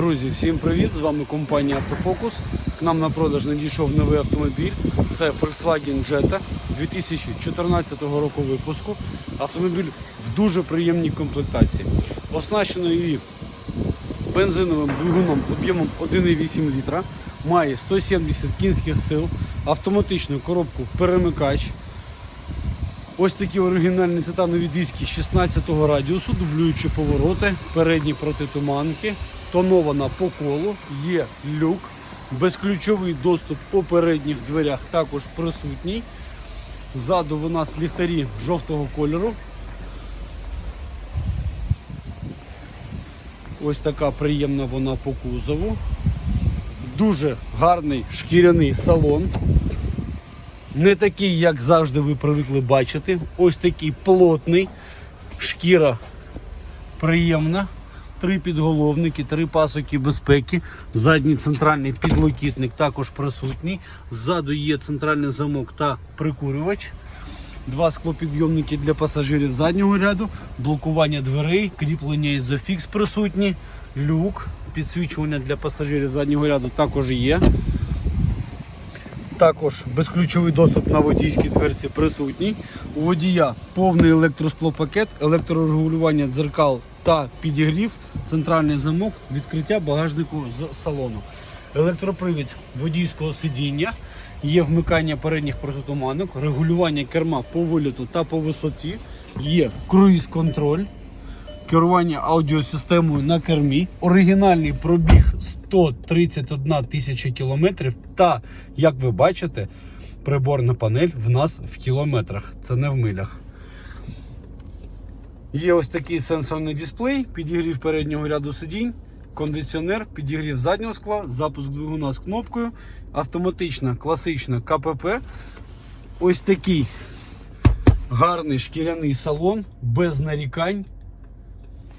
Друзі, всім привіт! З вами компанія Автофокус. К нам на продаж надійшов новий автомобіль. Це Volkswagen Jetta 2014 року випуску. Автомобіль в дуже приємній комплектації. Оснащений бензиновим двигуном об'ємом 1,8 літра. Має 170 кінських сил, автоматичну коробку перемикач. Ось такі оригінальні титанові диски 16 го радіусу, дублюючі повороти, передні протитуманки, тонована по колу, є люк, безключовий доступ по передніх дверях також присутній. Ззаду у нас ліхтарі жовтого кольору. Ось така приємна вона по кузову. Дуже гарний шкіряний салон. Не такий, як завжди ви привикли бачити. Ось такий плотний, шкіра приємна. Три підголовники, три пасоки безпеки. Задній центральний підлокітник також присутній. Ззаду є центральний замок та прикурювач. Два склопідйомники для пасажирів заднього ряду, блокування дверей, кріплення ізофікс присутні, люк, підсвічування для пасажирів заднього ряду також є. Також безключовий доступ на водійській дверці присутній. У водія повний електросклопакет, електрорегулювання дзеркал та підігрів, центральний замок, відкриття багажнику з салону. Електропривід водійського сидіння, є вмикання передніх протитуманок, регулювання керма по виліту та по висоті, є круїз-контроль керування аудіосистемою на кермі, оригінальний пробіг 131 тисяча кілометрів. Та, як ви бачите, приборна панель в нас в кілометрах, це не в милях. Є ось такий сенсорний дисплей, підігрів переднього ряду сидінь, кондиціонер, підігрів заднього скла, запуск двигуна з кнопкою, автоматична класична КПП. Ось такий гарний шкіряний салон без нарікань.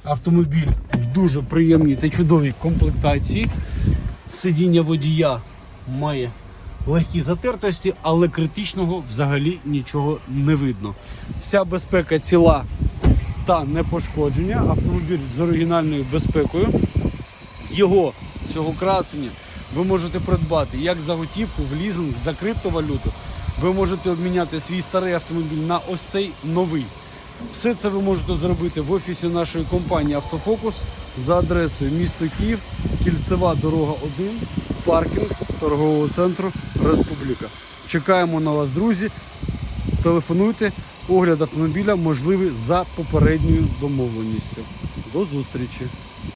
Автомобіль в дуже приємній та чудовій комплектації. Сидіння водія має легкі затертості, але критичного взагалі нічого не видно. Вся безпека ціла та не пошкодження. Автомобіль з оригінальною безпекою. Його цього красення ви можете придбати як за готівку, в лізинг, за криптовалюту. Ви можете обміняти свій старий автомобіль на ось цей новий. Все це ви можете зробити в офісі нашої компанії Автофокус за адресою місто Київ, кільцева дорога 1, паркінг торгового центру Республіка. Чекаємо на вас, друзі. Телефонуйте. Огляд автомобіля можливий за попередньою домовленістю. До зустрічі!